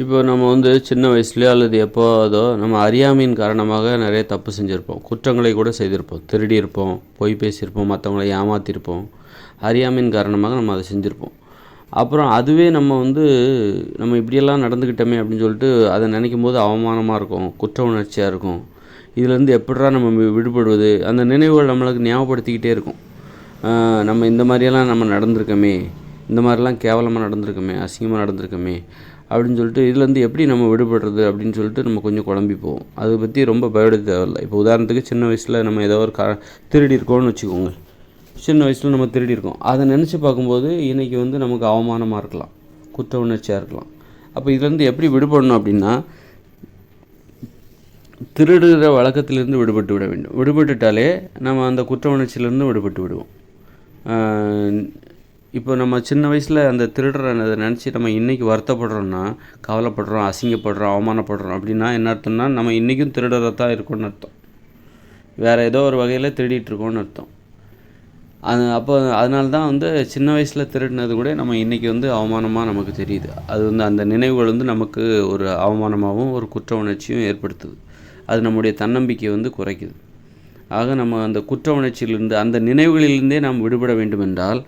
இப்போ நம்ம வந்து சின்ன வயசுலேயோ அல்லது எப்போதோ நம்ம அறியாமையின் காரணமாக நிறைய தப்பு செஞ்சுருப்போம். குற்றங்களை கூட செய்திருப்போம். திருடியிருப்போம். பொய் பேசியிருப்போம். மற்றவங்கள ஏமாற்றிருப்போம் அறியாமையின் காரணமாக நம்ம அதை செஞ்சுருப்போம். அப்புறம் அதுவே நம்ம வந்து நம்ம இப்படியெல்லாம் நடந்துக்கிட்டோமே அப்படின்னு சொல்லிட்டு அதை நினைக்கும் போது அவமானமாக இருக்கும். குற்ற உணர்ச்சியாக இருக்கும். இதுலேருந்து எப்படா நம்ம விடுபடுவது? அந்த நினைவுகள் நம்மளுக்கு ஞாபகப்படுத்திக்கிட்டே இருக்கும். நம்ம இந்த மாதிரியெல்லாம் நம்ம நடந்திருக்கோமே. இந்த மாதிரிலாம் கேவலமாக நடந்திருக்குமே அசிங்கமாக நடந்திருக்குமே அப்படின்னு சொல்லிட்டு இதுலேருந்து எப்படி நம்ம விடுபடுறது அப்படின்னு சொல்லிட்டு நம்ம கொஞ்சம் குழம்பி போவோம் அதை பற்றி ரொம்ப பயப்பட தேவையில்லை. இப்போ உதாரணத்துக்கு சின்ன வயசில் நம்ம ஏதோ ஒரு கா திருடி இருக்கோம்னு வச்சுக்கோங்க. சின்ன வயசில் நம்ம திருடி இருக்கோம் அதை நினச்சி பார்க்கும்போது இன்றைக்கி வந்து நமக்கு அவமானமாக இருக்கலாம். குற்ற உணர்ச்சியாக இருக்கலாம். அப்போ இதுலேருந்து எப்படி விடுபடணும் அப்படின்னா திருடுகிற வழக்கத்திலிருந்து விடுபட்டு விட வேண்டும். விடுபட்டுட்டாலே நம்ம அந்த குற்ற உணர்ச்சியிலேருந்து விடுபட்டு விடுவோம். இப்போ நம்ம சின்ன வயசில் அந்த திருடுறதை நினச்சி நம்ம இன்றைக்கி வருத்தப்படுறோம்னா கவலைப்படுறோம் அசிங்கப்படுறோம் அவமானப்படுறோம் அப்படின்னா என்ன அர்த்தம்னா நம்ம இன்றைக்கும் திருடுறதா தான் இருக்கோம்னு அர்த்தம். வேறு ஏதோ ஒரு வகையில் திருடிட்டுருக்கோம்னு அர்த்தம். அது அப்போ அதனால தான் வந்து சின்ன வயசில் திருடினது கூட நம்ம இன்றைக்கி வந்து அவமானமாக நமக்கு தெரியுது. அது வந்து அந்த நினைவுகள் வந்து நமக்கு ஒரு அவமானமாகவும் ஒரு குற்ற உணர்ச்சியும் ஏற்படுத்துது. அது நம்முடைய தன்னம்பிக்கையை வந்து குறைக்குது. ஆக நம்ம அந்த குற்ற உணர்ச்சியிலிருந்து அந்த நினைவுகளிலிருந்தே நாம் விடுபட வேண்டும் என்றால்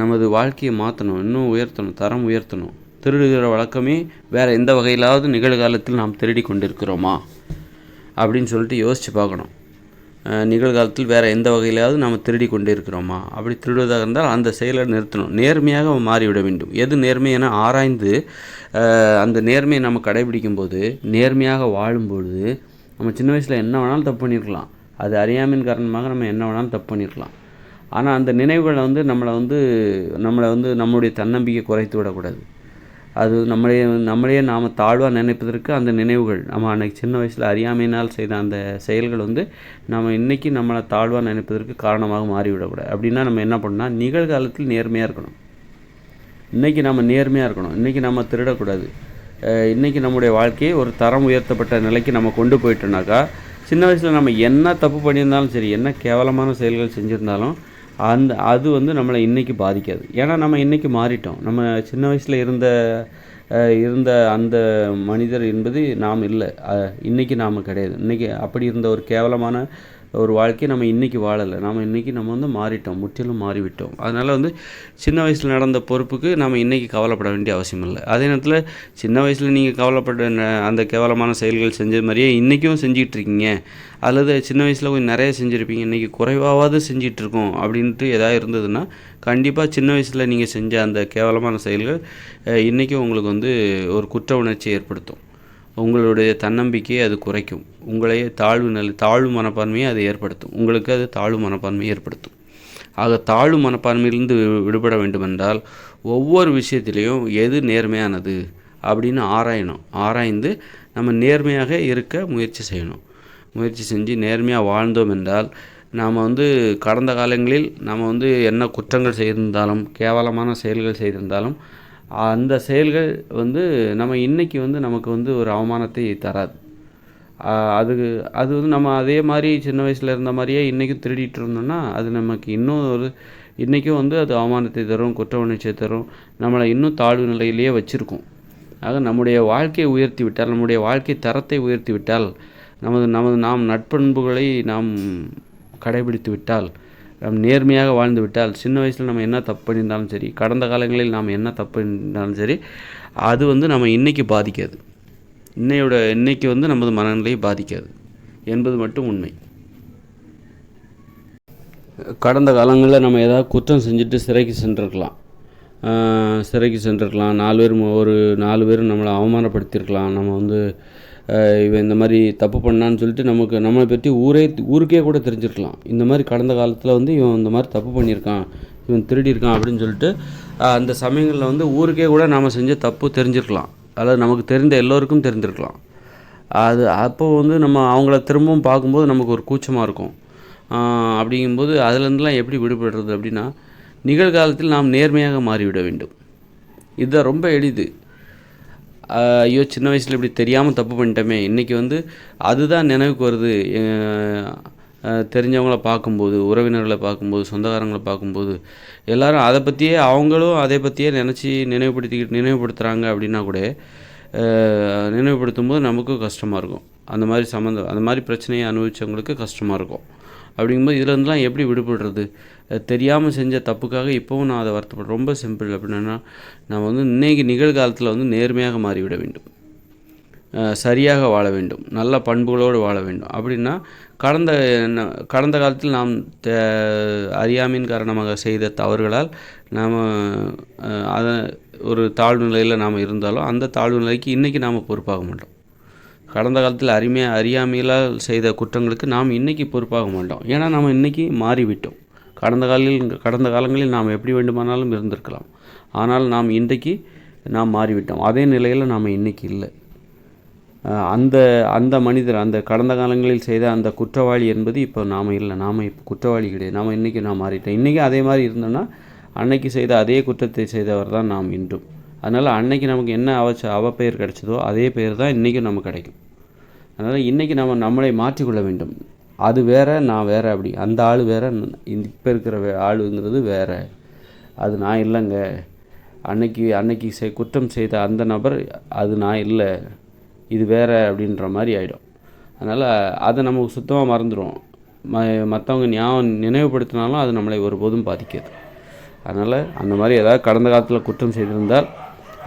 நமது வாழ்க்கையை மாற்றணும் இன்னும் உயர்த்தணும் தரம் உயர்த்தணும். திருடுகிற வழக்கமே வேறு எந்த வகையிலாவது நிகழ்காலத்தில் நாம் திருடி கொண்டிருக்கிறோமா? அப்படின்னு சொல்லிட்டு யோசித்து பார்க்கணும். நிகழ்காலத்தில் வேறு எந்த வகையிலாவது நாம் திருடி கொண்டே இருக்கிறோமா அப்படி திருடுவதாக இருந்தால் அந்த செயலை நிறுத்தணும். நேர்மையாக மாறிவிட வேண்டும். எது நேர்மை என ஆராய்ந்து அந்த நேர்மையை நம்ம கடைபிடிக்கும் போது நேர்மையாக வாழும்பொழுது நம்ம சின்ன வயசில் என்ன வேணாலும் தப்பு பண்ணியிருக்கலாம். அது அறியாமையின் காரணமாக நம்ம என்ன வேணாலும் தப்பு பண்ணியிருக்கலாம். ஆனால் அந்த நினைவுகளை வந்து நம்மளை வந்து நம்மளை வந்து நம்மளுடைய தன்னம்பிக்கை குறைத்து விடக்கூடாது. அது நம்மளையே நம்மளையே நாம் தாழ்வாக நினைப்பதற்கு அந்த நினைவுகள் நம்ம அன்னைக்கு சின்ன வயசில் அறியாமையினால் செய்த அந்த செயல்கள் வந்து நம்ம இன்றைக்கி நம்மளை தாழ்வாக நினைப்பதற்கு காரணமாக மாறிவிடக்கூடாது. அப்படின்னா நம்ம என்ன பண்ணால் நிகழ்காலத்தில் நேர்மையாக இருக்கணும். இன்றைக்கி நம்ம நேர்மையாக இருக்கணும். இன்றைக்கி நம்ம திருடக்கூடாது. இன்றைக்கி நம்முடைய வாழ்க்கையை ஒரு தரம் உயர்த்தப்பட்ட நிலைக்கு நம்ம கொண்டு போயிட்டோம்னாக்கா சின்ன வயசில் நம்ம என்ன தப்பு பண்ணியிருந்தாலும் சரி என்ன கேவலமான செயல்கள் செஞ்சுருந்தாலும் அந்த அது வந்து நம்மளை இன்றைக்கி பாதிக்காது. ஏன்னா நம்ம இன்றைக்கி மாறிட்டோம். நம்ம சின்ன வயசில் இருந்த அஹ், இருந்த அந்த மனிதர் என்பது நாம் இல்லை. இன்றைக்கி நாம் கிடையாது. இன்றைக்கி அப்படி இருந்த ஒரு கேவலமான ஒரு வாழ்க்கையை நம்ம இன்றைக்கி வாழலை. நம்ம இன்றைக்கி நம்ம வந்து மாறிட்டோம். முற்றிலும் மாறிவிட்டோம். அதனால் வந்து சின்ன வயசில் நடந்த பொறுப்புக்கு நம்ம இன்றைக்கி கவலைப்பட வேண்டிய அவசியம் இல்லை. அதே நேரத்தில் சின்ன வயசில் நீங்கள் கவலைப்பட ந- அந்த கேவலமான செயல்கள் செஞ்ச மாதிரியே இன்றைக்கும் செஞ்சுக்கிட்டு இருக்கீங்க. அல்லது சின்ன வயசில் கொஞ்சம் நிறைய செஞ்சுருப்பீங்க. இன்றைக்கி குறைவாவது செஞ்சிட்டு இருக்கோம் அப்படின்ட்டு எதாவது இருந்ததுன்னா கண்டிப்பாக சின்ன வயசில் நீங்கள் செஞ்ச அந்த கேவலமான செயல்கள் இன்றைக்கும் உங்களுக்கு வந்து ஒரு குற்ற உணர்ச்சியை ஏற்படுத்தும். உங்களுடைய தன்னம்பிக்கையை அது குறைக்கும். உங்களையே தாழ்வு நிலை தாழ்வு மனப்பான்மையை அது ஏற்படுத்தும். உங்களுக்கு அது தாழ்வு மனப்பான்மையை ஏற்படுத்தும். ஆக தாழ்வு மனப்பான்மையிலிருந்து விடுபட வேண்டுமென்றால் ஒவ்வொரு விஷயத்திலையும் எது நேர்மையானது அப்படின்னு ஆராயணும். ஆராய்ந்து நம்ம நேர்மையாக இருக்க முயற்சி செய்யணும். முயற்சி செஞ்சு நேர்மையாக வாழ்ந்தோம் என்றால் நாம் வந்து கடந்த காலங்களில் நாம் வந்து என்ன குற்றங்கள் செய்திருந்தாலும் கேவலமான செயல்கள் செய்திருந்தாலும் அந்த செயல்கள் வந்து நம்ம இன்றைக்கி வந்து நமக்கு வந்து ஒரு அவமானத்தை தராது. அது அது வந்து நம்ம அதே மாதிரி சின்ன வயசில் இருந்த மாதிரியே இன்றைக்கும் திருடிட்டு இருந்தோம்னா அது நமக்கு இன்னும் ஒரு இன்றைக்கும் வந்து அது அவமானத்தை தரும் குற்ற உணர்ச்சியை தரும். நம்மளை இன்னும் தாழ்வு நிலையிலேயே வச்சுருக்கும். ஆக நம்முடைய வாழ்க்கையை உயர்த்தி விட்டால் நம்முடைய வாழ்க்கை தரத்தை உயர்த்தி விட்டால் நமது நமது நாம் நட்பண்புகளை நாம் கடைபிடித்து விட்டால் நாம் நேர்மையாக வாழ்ந்து விட்டால் சின்ன வயசில் நம்ம என்ன தப்பு பண்ணியிருந்தாலும் சரி கடந்த காலங்களில் நாம் என்ன தப்பு பண்ணியிருந்தாலும் சரி அது வந்து நம்ம இன்றைக்கி பாதிக்காது. இன்னையோட இன்னைக்கு வந்து நமது மனநிலையை பாதிக்காது. என்பது மட்டும் உண்மை. கடந்த காலங்களில் நம்ம ஏதாவது குற்றம் செஞ்சுட்டு சிறைக்கு சென்றிருக்கலாம். சிறைக்கு சென்றிருக்கலாம். நாலு பேர் ஒரு நாலு பேர் நம்மளை அவமானப்படுத்தியிருக்கலாம். நம்ம வந்து இவன் இந்த மாதிரி தப்பு பண்ணான்னு சொல்லிட்டு நமக்கு நம்மளை பற்றி ஊரே ஊருக்கே கூட தெரிஞ்சிருக்கலாம். இந்த மாதிரி கடந்த காலத்தில் வந்து இவன் இந்த மாதிரி தப்பு பண்ணியிருக்கான் இவன் திருடியிருக்கான் அப்படின்னு சொல்லிட்டு அந்த சமயங்களில் வந்து ஊருக்கே கூட நாம் செஞ்ச தப்பு தெரிஞ்சிருக்கலாம். அதாவது நமக்கு தெரிந்த எல்லோருக்கும் தெரிஞ்சிருக்கலாம் அது அப்போ வந்து நம்ம அவங்கள திரும்பவும் பார்க்கும்போது நமக்கு ஒரு கூச்சமாக இருக்கும். அப்படிங்கும்போது அதுலேருந்துலாம் எப்படி விடுபடுறது அப்படின்னா நிகழ்காலத்தில் நாம் நேர்மையாக மாறிவிட வேண்டும். இதுதான் ரொம்ப எளிது. ஐயோ சின்ன வயசில் இப்படி தெரியாமல் தப்பு பண்ணிட்டோமே. இன்றைக்கி வந்து அதுதான் நினைவுக்கு வருது. தெரிஞ்சவங்கள பார்க்கும்போது உறவினர்களை பார்க்கும்போது சொந்தக்காரங்களை பார்க்கும்போது எல்லோரும் அதை பற்றியே அவங்களும் அதை பற்றியே நினச்சி நினைவுபடுத்திக்கிட்டு நினைவுபடுத்துகிறாங்க அப்படின்னா கூட நினைவுபடுத்தும் போது நமக்கும் கஷ்டமாக இருக்கும். அந்த மாதிரி சம்மந்தம் அந்த மாதிரி பிரச்சனையை அனுபவித்தவங்களுக்கு கஷ்டமாக இருக்கும். அப்படிங்கும்போது இதுலேருந்துலாம் எப்படி விடுபடுறது? தெரியாமல் செஞ்ச தப்புக்காக இப்போவும் நான் அதை வருத்தப்படுறேன். ரொம்ப சிம்பிள் அப்படின்னா நான் வந்து இன்னைக்கு நிகழ்காலத்தில் வந்து நேர்மையாக மாறிவிட வேண்டும். சரியாக வாழ வேண்டும். நல்ல பண்புகளோடு வாழ வேண்டும். அப்படின்னா கடந்த கடந்த காலத்தில் நாம் தே- அறியாமையின் காரணமாக செய்த தவறுகளால் நாம் அதை ஒரு தாழ்வு நிலையில் நாம் இருந்தாலும் அந்த தாழ்வு நிலைக்கு இன்றைக்கி நாம் பொறுப்பாக மாட்டோம். கடந்த காலத்தில் அறிமையாக அறியாமையிலால் செய்த குற்றங்களுக்கு நாம் இன்றைக்கி பொறுப்பாக மாட்டோம். ஏன்னா நாம் இன்றைக்கி மாறிவிட்டோம். கடந்த காலில் கடந்த காலங்களில் நாம் எப்படி வேண்டுமானாலும் இருந்திருக்கலாம். ஆனால் நாம் இன்றைக்கு நாம் மாறிவிட்டோம். அதே நிலையில் நாம் இன்றைக்கி இல்லை. அந்த அந்த மனிதர் அந்த கடந்த காலங்களில் செய்த அந்த குற்றவாளி என்பது இப்போ நாம் இல்லை. நாம் இப்போ குற்றவாளி கிடையாது. நாம் இன்றைக்கி நாம் மாறிட்டோம். இன்றைக்கி அதே மாதிரி இருந்தோம்னா அன்னைக்கு செய்த அதே குற்றத்தை செய்தவர் தான் நாம் இன்றும். அதனால் அன்னைக்கு நமக்கு என்ன அவச்ச அவப்பெயர் கிடைச்சதோ அதே பெயர் தான் இன்றைக்கும் நமக்கு கிடைக்கும். அதனால் இன்றைக்கி நம்ம நம்மளை மாற்றிக்கொள்ள வேண்டும். அது வேறு நான் வேறு அப்படி. அந்த ஆள் வேறு இப்போ இருக்கிற வே- ஆளுங்கிறது வேறு. அது நான் இல்லைங்க. அன்னைக்கு அன்னைக்கு செய் குற்றம் செய்த அந்த நபர் அது நான் இல்லை. இது வேறு அப்படின்ற மாதிரி ஆகிடும் அதனால் அதை நம்ம சுத்தமாக மறந்துடுவோம். ம மற்றவங்க ஞாபகம் நினைவுபடுத்தினாலும் அது நம்மளை ஒருபோதும் பாதிக்காது. அதனால் அந்த மாதிரி ஏதாவது கடந்த காலத்தில் குற்றம் செய்திருந்தால்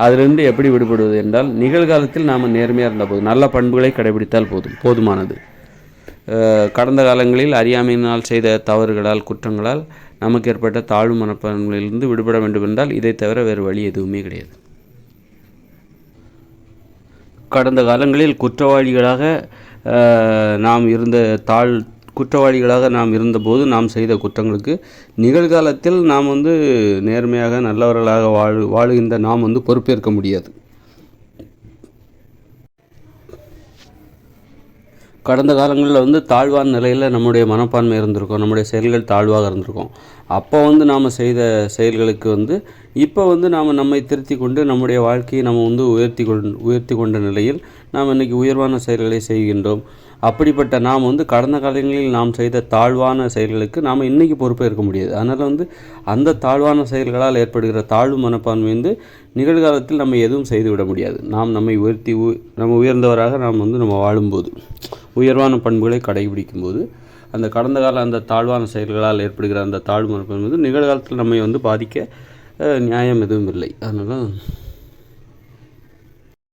அதிலிருந்து எப்படி விடுபடுவது என்றால் நிகழ்காலத்தில் நாம் நேர்மையாக இருந்தால் போதும். நல்ல பண்புகளை கடைபிடித்தால் போதும். போதுமானது. கடந்த காலங்களில் அறியாமையினால் செய்த தவறுகளால் குற்றங்களால் நமக்கு ஏற்பட்ட தாழ்வு மனப்பான்மையிலிருந்து விடுபட வேண்டும் என்றால் இதை தவிர வேறு வழி எதுவுமே கிடையாது. கடந்த காலங்களில் குற்றவாளிகளாக நாம் இருந்த தாழ் குற்றவாளிகளாக நாம் இருந்தபோது நாம் செய்த குற்றங்களுக்கு நிகழ்காலத்தில் நாம் வந்து நேர்மையாக நல்லவர்களாக வாழ் வாழுகின்ற நாம் வந்து பொறுப்பேற்க முடியாது. கடந்த காலங்களில் வந்து தாழ்வான நிலையில் நம்முடைய மனப்பான்மை இருந்திருக்கும் நம்முடைய செயல்கள் தாழ்வாக இருந்திருக்கும். அப்போ வந்து நாம் செய்த செயல்களுக்கு வந்து இப்போ வந்து நாம் நம்மை திருத்தி கொண்டு நம்முடைய வாழ்க்கையை நம்ம வந்து உயர்த்தி கொண்டு உயர்த்தி கொண்ட நிலையில் நாம் இன்றைக்கி உயர்வான செயல்களை செய்கின்றோம். அப்படிப்பட்ட நாம் வந்து கடந்த காலங்களில் நாம் செய்த தாழ்வான செயல்களுக்கு நாம் இன்றைக்கி பொறுப்பேற்க முடியாது. அதனால் வந்து அந்த தாழ்வான செயல்களால் ஏற்படுகிற தாழ்வு மனப்பான்மை வந்து நிகழ்காலத்தில் நம்ம எதுவும் செய்துவிட முடியாது. நாம் நம்மை உயர்த்தி உ- நம்ம உயர்ந்தவராக நாம் வந்து நம்ம வாழும்போது உயர்வான பண்புகளை கடைபிடிக்கும்போது அந்த கடந்த கால அந்த தாழ்வான செயல்களால் ஏற்படுகிற அந்த தாழ்வு மனப்பான்மை வந்து நிகழ்காலத்தில் நம்மை வந்து பாதிக்க நியாயம் எதுவும் இல்லை. அதனால்